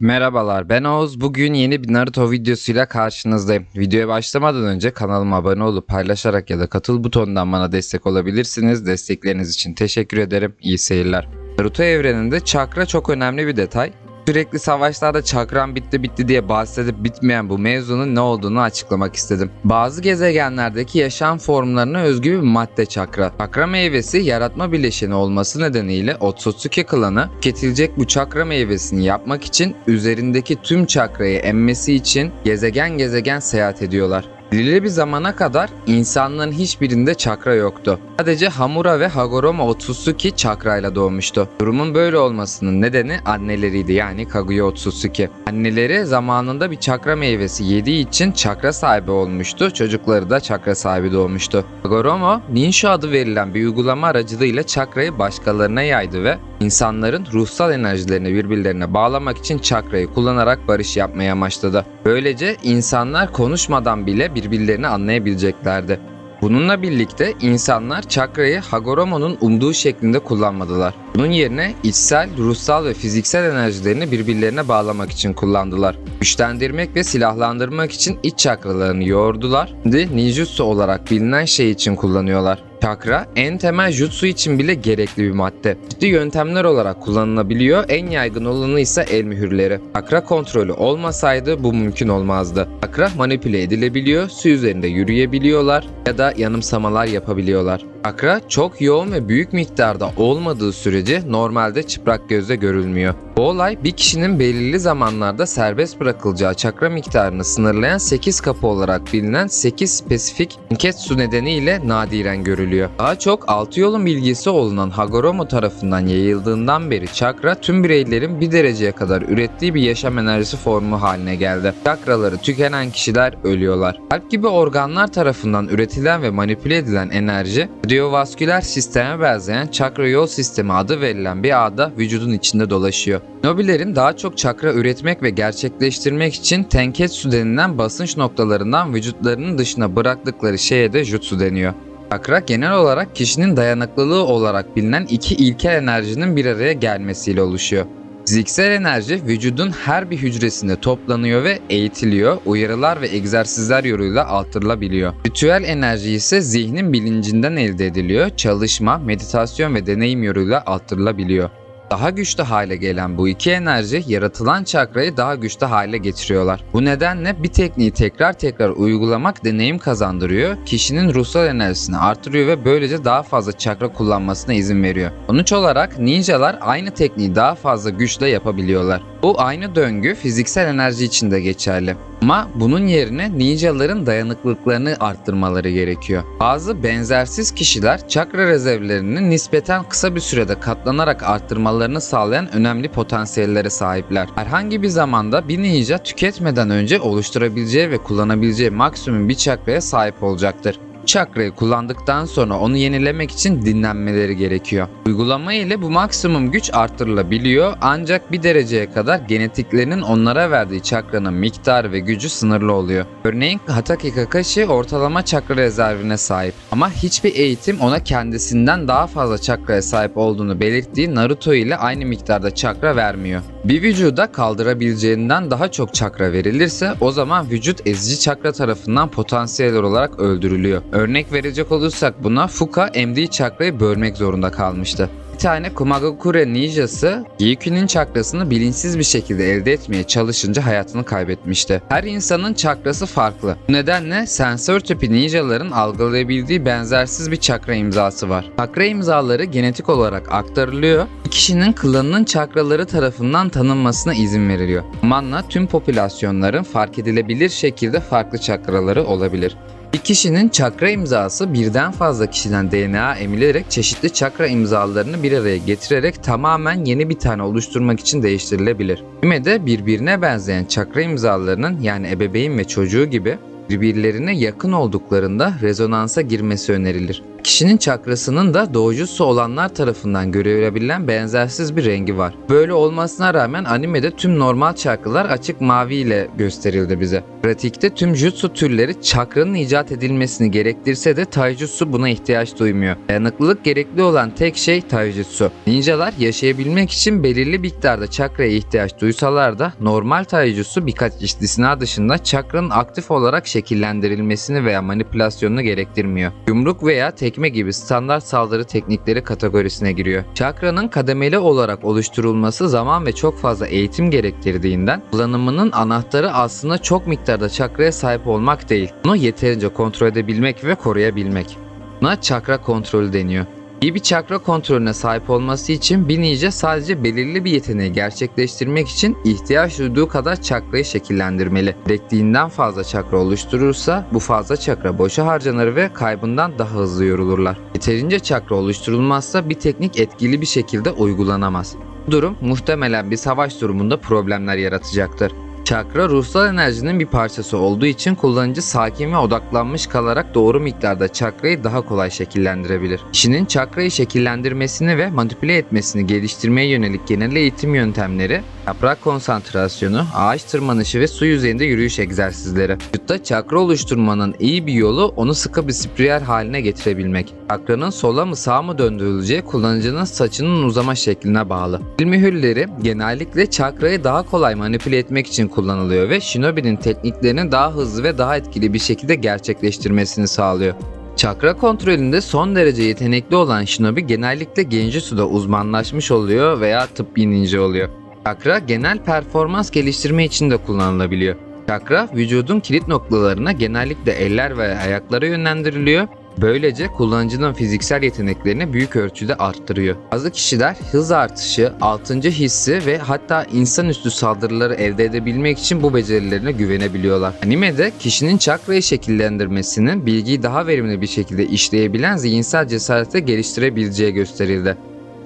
Merhabalar ben Oğuz. Bugün yeni bir Naruto videosuyla karşınızdayım. Videoya başlamadan önce kanalıma abone olup paylaşarak ya da katıl butonundan bana destek olabilirsiniz. Destekleriniz için teşekkür ederim. İyi seyirler. Naruto evreninde çakra çok önemli bir detay. Sürekli savaşlarda çakram bitti bitti diye bahsedip bitmeyen bu mevzunun ne olduğunu açıklamak istedim. Bazı gezegenlerdeki yaşam formlarına özgü bir madde çakra. Çakra meyvesi yaratma bileşeni olması nedeniyle Otsutsuki klanı tüketilecek bu çakra meyvesini yapmak için üzerindeki tüm çakrayı emmesi için gezegen gezegen seyahat ediyorlar. Belirli bir zamana kadar insanların hiçbirinde çakra yoktu. Sadece Hamura ve Hagoromo Otsutsuki çakrayla doğmuştu. Durumun böyle olmasının nedeni anneleriydi yani Kaguya Otsutsuki. Anneleri zamanında bir çakra meyvesi yediği için çakra sahibi olmuştu. Çocukları da çakra sahibi doğmuştu. Hagoromo, Ninshu adı verilen bir uygulama aracılığıyla çakrayı başkalarına yaydı ve insanların ruhsal enerjilerini birbirlerine bağlamak için çakrayı kullanarak barış yapmaya amaçladı. Böylece insanlar konuşmadan bile birbirlerini anlayabileceklerdi. Bununla birlikte insanlar çakrayı Hagoromo'nun umduğu şeklinde kullanmadılar. Bunun yerine içsel, ruhsal ve fiziksel enerjilerini birbirlerine bağlamak için kullandılar. Güçlendirmek ve silahlandırmak için iç çakralarını yoğurdular. Şimdi ninjutsu olarak bilinen şey için kullanıyorlar. Çakra en temel jutsu için bile gerekli bir madde. Ciddi yöntemler olarak kullanılabiliyor. En yaygın olanı ise el mühürleri. Çakra kontrolü olmasaydı bu mümkün olmazdı. Çakra manipüle edilebiliyor, su üzerinde yürüyebiliyorlar ya da yanımsamalar yapabiliyorlar. Çakra çok yoğun ve büyük miktarda olmadığı sürece normalde çıplak gözle görülmüyor. Bu olay bir kişinin belirli zamanlarda serbest bırakılacağı çakra miktarını sınırlayan 8 kapı olarak bilinen 8 spesifik Nketsu nedeniyle nadiren görülüyor. Daha çok 6 yolun bilgisi olunan Hagoromo tarafından yayıldığından beri çakra tüm bireylerin bir dereceye kadar ürettiği bir yaşam enerjisi formu haline geldi. Çakraları tükenen kişiler ölüyorlar. Kalp gibi organlar tarafından üretilen ve manipüle edilen enerji kardiyovasküler sisteme benzeyen çakra yol sistemi adı verilen bir ağda vücudun içinde dolaşıyor. Nobilerin daha çok çakra üretmek ve gerçekleştirmek için tenketsu denilen basınç noktalarından vücutlarının dışına bıraktıkları şeye de jutsu deniyor. Çakra genel olarak kişinin dayanıklılığı olarak bilinen iki ilkel enerjinin bir araya gelmesiyle oluşuyor. Fiziksel enerji vücudun her bir hücresinde toplanıyor ve eğitiliyor, uyarılar ve egzersizler yoluyla artırılabiliyor. Ritüel enerji ise zihnin bilincinden elde ediliyor, çalışma, meditasyon ve deneyim yoluyla artırılabiliyor. Daha güçlü hale gelen bu iki enerji yaratılan çakrayı daha güçlü hale getiriyorlar. Bu nedenle bir tekniği tekrar tekrar uygulamak deneyim kazandırıyor, kişinin ruhsal enerjisini artırıyor ve böylece daha fazla çakra kullanmasına izin veriyor. Sonuç olarak ninjalar aynı tekniği daha fazla güçle yapabiliyorlar. Bu aynı döngü fiziksel enerji için de geçerli. Ama bunun yerine ninjaların dayanıklılıklarını arttırmaları gerekiyor. Bazı benzersiz kişiler çakra rezervlerini nispeten kısa bir sürede katlanarak arttırmalarını sağlayan önemli potansiyellere sahipler. Herhangi bir zamanda bir ninja tüketmeden önce oluşturabileceği ve kullanabileceği maksimum bir çakraya sahip olacaktır çakrayı kullandıktan sonra onu yenilemek için dinlenmeleri gerekiyor. Uygulama ile bu maksimum güç arttırılabiliyor ancak bir dereceye kadar genetiklerinin onlara verdiği çakranın miktarı ve gücü sınırlı oluyor. Örneğin Hatake Kakashi ortalama çakra rezervine sahip ama hiçbir eğitim ona kendisinden daha fazla çakraya sahip olduğunu belirttiği Naruto ile aynı miktarda çakra vermiyor. Bir vücuda kaldırabileceğinden daha çok çakra verilirse o zaman vücut ezici çakra tarafından potansiyel olarak öldürülüyor. Örnek verecek olursak buna Fuka emdiği çakrayı bölmek zorunda kalmıştı. Bir tane Kumagakure ninjası Gyukyu'nun çakrasını bilinçsiz bir şekilde elde etmeye çalışınca hayatını kaybetmişti. Her insanın çakrası farklı. Bu nedenle sensör tipi ninjaların algılayabildiği benzersiz bir çakra imzası var. Çakra imzaları genetik olarak aktarılıyor. Bir kişinin klanının çakraları tarafından tanınmasına izin veriliyor. Zamanla tüm popülasyonların fark edilebilir şekilde farklı çakraları olabilir. Bir kişinin çakra imzası birden fazla kişiden DNA emilerek çeşitli çakra imzalarını bir araya getirerek tamamen yeni bir tane oluşturmak için değiştirilebilir. Kime de birbirine benzeyen çakra imzalarının yani ebeveyn ve çocuğu gibi birbirlerine yakın olduklarında rezonansa girmesi önerilir. Kişinin çakrasının da doğucusu olanlar tarafından görülebilen benzersiz bir rengi var. Böyle olmasına rağmen animede tüm normal çakralar açık mavi ile gösterildi bize. Pratikte tüm jutsu türleri çakranın icat edilmesini gerektirse de taijutsu buna ihtiyaç duymuyor. Dayanıklılık gerekli olan tek şey taijutsu. Ninjalar yaşayabilmek için belirli miktarda çakraya ihtiyaç duysalar da normal taijutsu birkaç istisna dışında çakranın aktif olarak şekillendirilmesini veya manipülasyonunu gerektirmiyor. Yumruk veya tekme gibi standart saldırı teknikleri kategorisine giriyor. Çakranın kademeli olarak oluşturulması zaman ve çok fazla eğitim gerektirdiğinden kullanımının anahtarı aslında çok miktarda çakraya sahip olmak değil. Bunu yeterince kontrol edebilmek ve koruyabilmek. Buna çakra kontrolü deniyor. İyi bir çakra kontrolüne sahip olması için bir ninja sadece belirli bir yeteneği gerçekleştirmek için ihtiyaç duyduğu kadar çakrayı şekillendirmeli. Gerektiğinden fazla çakra oluşturursa bu fazla çakra boşa harcanır ve kaybından daha hızlı yorulurlar. Yeterince çakra oluşturulmazsa bir teknik etkili bir şekilde uygulanamaz. Bu durum muhtemelen bir savaş durumunda problemler yaratacaktır. Çakra ruhsal enerjinin bir parçası olduğu için kullanıcı sakin ve odaklanmış kalarak doğru miktarda çakrayı daha kolay şekillendirebilir. Kişinin çakrayı şekillendirmesini ve manipüle etmesini geliştirmeye yönelik genel eğitim yöntemleri, yaprak konsantrasyonu, ağaç tırmanışı ve su yüzeyinde yürüyüş egzersizleri. Vücutta çakra oluşturmanın iyi bir yolu onu sıkı bir spiral haline getirebilmek. Çakranın sola mı sağa mı döndürüleceği kullanıcının saçının uzama şekline bağlı. Dil mühürleri genellikle çakrayı daha kolay manipüle etmek için kullanılıyor ve Shinobi'nin tekniklerini daha hızlı ve daha etkili bir şekilde gerçekleştirmesini sağlıyor. Çakra kontrolünde son derece yetenekli olan Shinobi genellikle Genjutsu'da uzmanlaşmış oluyor veya tıbbi ninja oluyor. Çakra genel performans geliştirme için de kullanılabiliyor. Çakra vücudun kilit noktalarına genellikle eller ve ayaklara yönlendiriliyor. Böylece kullanıcının fiziksel yeteneklerini büyük ölçüde arttırıyor. Bazı kişiler hız artışı, altıncı hissi ve hatta insanüstü saldırıları elde edebilmek için bu becerilerine güvenebiliyorlar. Animede kişinin çakrayı şekillendirmesinin bilgiyi daha verimli bir şekilde işleyebilen zihinsel cesarete geliştirebileceği gösterildi.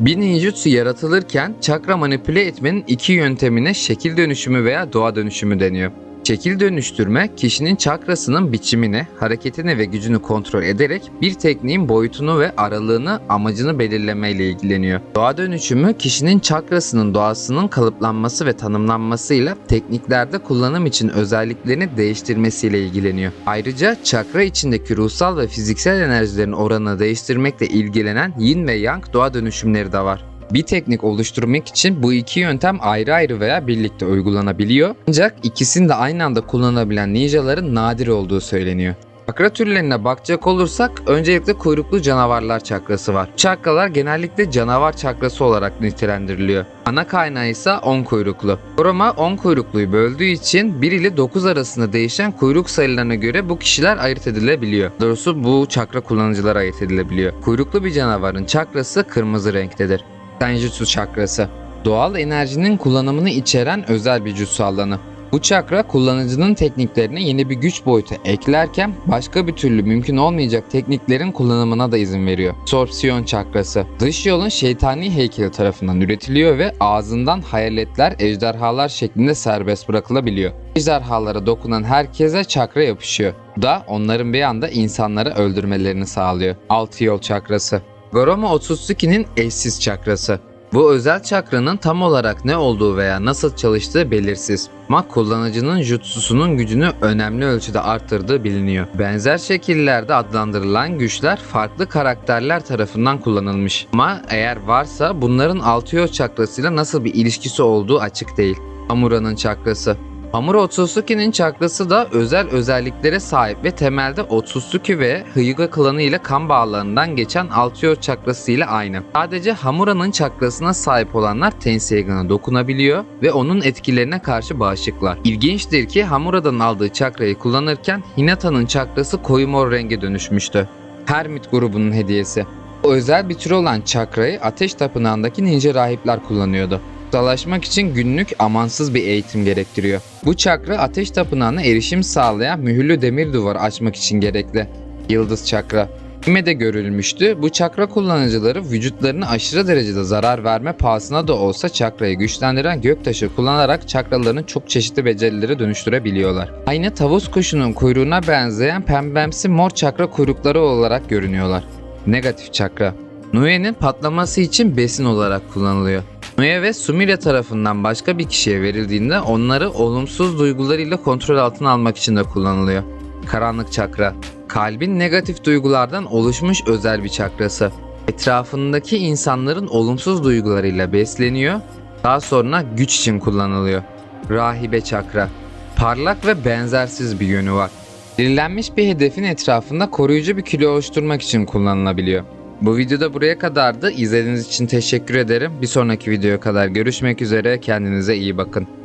Bir ninjutsu yaratılırken çakra manipüle etmenin iki yöntemine şekil dönüşümü veya doğa dönüşümü deniyor. Şekil dönüştürme, kişinin çakrasının biçimini, hareketini ve gücünü kontrol ederek bir tekniğin boyutunu ve aralığını, amacını belirlemeyle ilgileniyor. Doğa dönüşümü, kişinin çakrasının doğasının kalıplanması ve tanımlanmasıyla tekniklerde kullanım için özelliklerini değiştirmesiyle ilgileniyor. Ayrıca çakra içindeki ruhsal ve fiziksel enerjilerin oranını değiştirmekle ilgilenen yin ve yang doğa dönüşümleri de var. Bir teknik oluşturmak için bu iki yöntem ayrı ayrı veya birlikte uygulanabiliyor. Ancak ikisini de aynı anda kullanabilen ninjaların nadir olduğu söyleniyor. Çakra türlerine bakacak olursak öncelikle kuyruklu canavarlar çakrası var. Çakralar genellikle canavar çakrası olarak nitelendiriliyor. Ana kaynağı ise 10 kuyruklu. Koroma 10 kuyrukluyu böldüğü için 1 ile 9 arasında değişen kuyruk sayılarına göre bu kişiler ayırt edilebiliyor. Doğrusu bu çakra kullanıcılar ayırt edilebiliyor. Kuyruklu bir canavarın çakrası kırmızı renktedir. Senjutsu çakrası. Doğal enerjinin kullanımını içeren özel bir jutsu alanı. Bu çakra kullanıcının tekniklerine yeni bir güç boyutu eklerken başka bir türlü mümkün olmayacak tekniklerin kullanımına da izin veriyor. Sorpsiyon çakrası. Dış yolun şeytani heykeli tarafından üretiliyor ve ağzından hayaletler, ejderhalar şeklinde serbest bırakılabiliyor. Ejderhalara dokunan herkese çakra yapışıyor. Bu da onların bir anda insanları öldürmelerini sağlıyor. Altı yol çakrası. Goromo Otsutsuki'nin eşsiz çakrası. Bu özel çakranın tam olarak ne olduğu veya nasıl çalıştığı belirsiz. Ama kullanıcının jutsusunun gücünü önemli ölçüde arttırdığı biliniyor. Benzer şekillerde adlandırılan güçler farklı karakterler tarafından kullanılmış. Ama eğer varsa bunların Altıyor çakrasıyla nasıl bir ilişkisi olduğu açık değil. Amura'nın çakrası. Hamura Otsutsuki'nin çakrası da özel özelliklere sahip ve temelde Otsutsuki ve Hyuga klanı ile kan bağlarından geçen Altıyor çakrası ile aynı. Sadece Hamura'nın çakrasına sahip olanlar Tenseigan'a dokunabiliyor ve onun etkilerine karşı bağışıklar. İlginçtir ki Hamura'dan aldığı çakrayı kullanırken Hinata'nın çakrası koyu mor renge dönüşmüştü. Hermit grubunun hediyesi. O özel bir tür olan çakrayı ateş tapınağındaki ninja rahipler kullanıyordu. Ustalaşmak için günlük amansız bir eğitim gerektiriyor. Bu çakra ateş tapınağına erişim sağlayan mühürlü demir duvar açmak için gerekli. Yıldız çakra. Anime'de görülmüştü. Bu çakra kullanıcıları vücutlarına aşırı derecede zarar verme pahasına da olsa çakrayı güçlendiren göktaşı kullanarak çakralarını çok çeşitli becerilere dönüştürebiliyorlar. Aynı tavus kuşunun kuyruğuna benzeyen pembemsi mor çakra kuyrukları olarak görünüyorlar. Negatif çakra. Nue'nin patlaması için besin olarak kullanılıyor. Nue ve Sumire tarafından başka bir kişiye verildiğinde onları olumsuz duygularıyla kontrol altına almak için de kullanılıyor. Karanlık çakra. Kalbin negatif duygulardan oluşmuş özel bir çakrası. Etrafındaki insanların olumsuz duygularıyla besleniyor. Daha sonra güç için kullanılıyor. Rahibe çakra. Parlak ve benzersiz bir yönü var. Belirlenmiş bir hedefin etrafında koruyucu bir kilo oluşturmak için kullanılabiliyor. Bu videoda buraya kadardı. İzlediğiniz için teşekkür ederim. Bir sonraki videoya kadar görüşmek üzere. Kendinize iyi bakın.